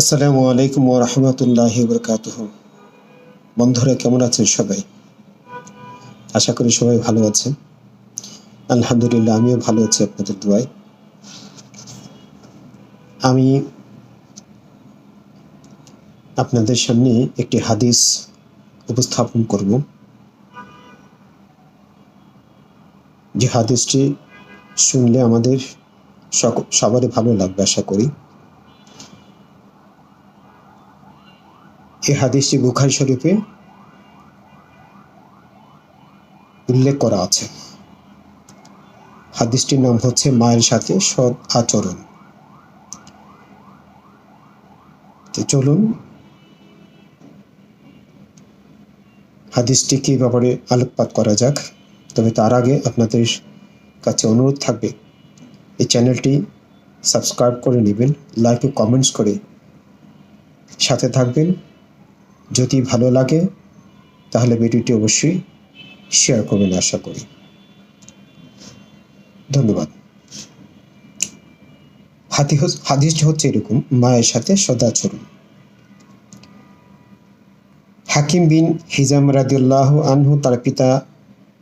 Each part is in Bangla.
আসসালামু আলাইকুম রহমতুল্লাহি বরকাতুহ। বন্ধুরা, কেমন আছেন সবাই? আশা করি সবাই ভালো আছেন। আলহামদুলিল্লাহ, আমিও ভালো আছি আপনাদের দোয়ায়। আমি আপনাদের সামনে একটি হাদিস উপস্থাপন করব। যে হাদিসটি শুনলে আমাদের সবারই ভালো লাগবে, আশা করি। এই হাদিসটি বুখারি শরীফে উল্লেখ করা আছে। হাদিসটির নাম হচ্ছে মায়ের সাথে সৎ আচরণ। তো চলুন, হাদিসটি কি ব্যাপারে আলোকপাত করা যাক, তবে তার আগে আপনাদের কাছে অনুরোধ থাকবে, এই চ্যানেলটি সাবস্ক্রাইব করে নেবেন, লাইক ও কমেন্টস করে সাথে থাকবেন। যদি ভালো লাগে, তাহলে ভিডিওটি অবশ্যই শেয়ার করবেন আশা করি। ধন্যবাদ। হাতি হাদিসটি হচ্ছে এরকম, মায়ের সাথে সদাচরণ হাকিম বিন হিজাম রাদিউল্লাহ আনহু তার পিতা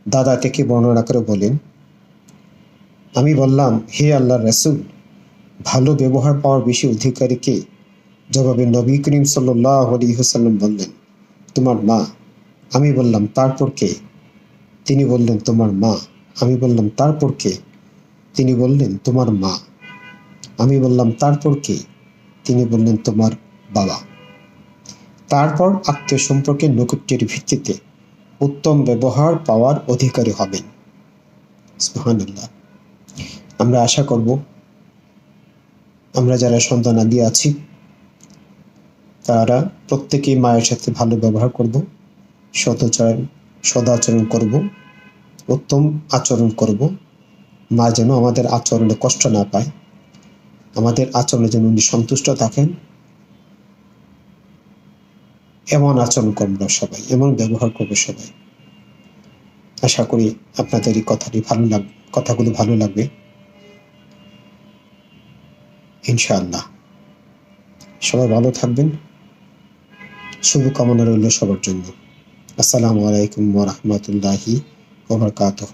দাদা থেকে বর্ণনা করে বলেন, আমি বললাম, হে আল্লাহ রাসূল, ভালো ব্যবহার পাওয়ার বেশি অধিকারী কে? জবাবে নবী করিম সাল্লাহ আলিহাসাল্লাম বললেন, তোমার মা। আমি বললাম, তারপর কে? তিনি বললেন, তোমার মা। আমি বললাম, তারপর কে? তিনি বললেন, তোমার মা। আমি বললাম, তারপর কে? তিনি বললেন, তোমার বাবা। তারপর আত্মীয় সম্পর্কে নৈকট্যের ভিত্তিতে উত্তম ব্যবহার পাওয়ার অধিকারী হবেন। সুবহানাল্লাহ। আমরা আশা করব, আমরা যারা সন্তানাদি আছি তারা প্রত্যেকেই মায়ের সাথে ভালো ব্যবহার করব সদাচরণ সদাচরণ করব, উত্তম আচরণ করব। মা যেন আমাদের আচরণে কষ্ট না পায়। আমাদের আচরণে যেন উনি সন্তুষ্ট থাকেন। এমন আচরণ করব সবাই, এমন ব্যবহার করব সবাই। আশা করি আপনাদের এই কথাটি ভালো লাগ, কথাগুলো ভালো লাগবে। ইনশাআল্লাহ। সবাই ভালো থাকবেন। শুভকামনা রইল সবার জন্য। আসসালামু আলাইকুম ওরহমতুল্লাহি ওবরকাতহ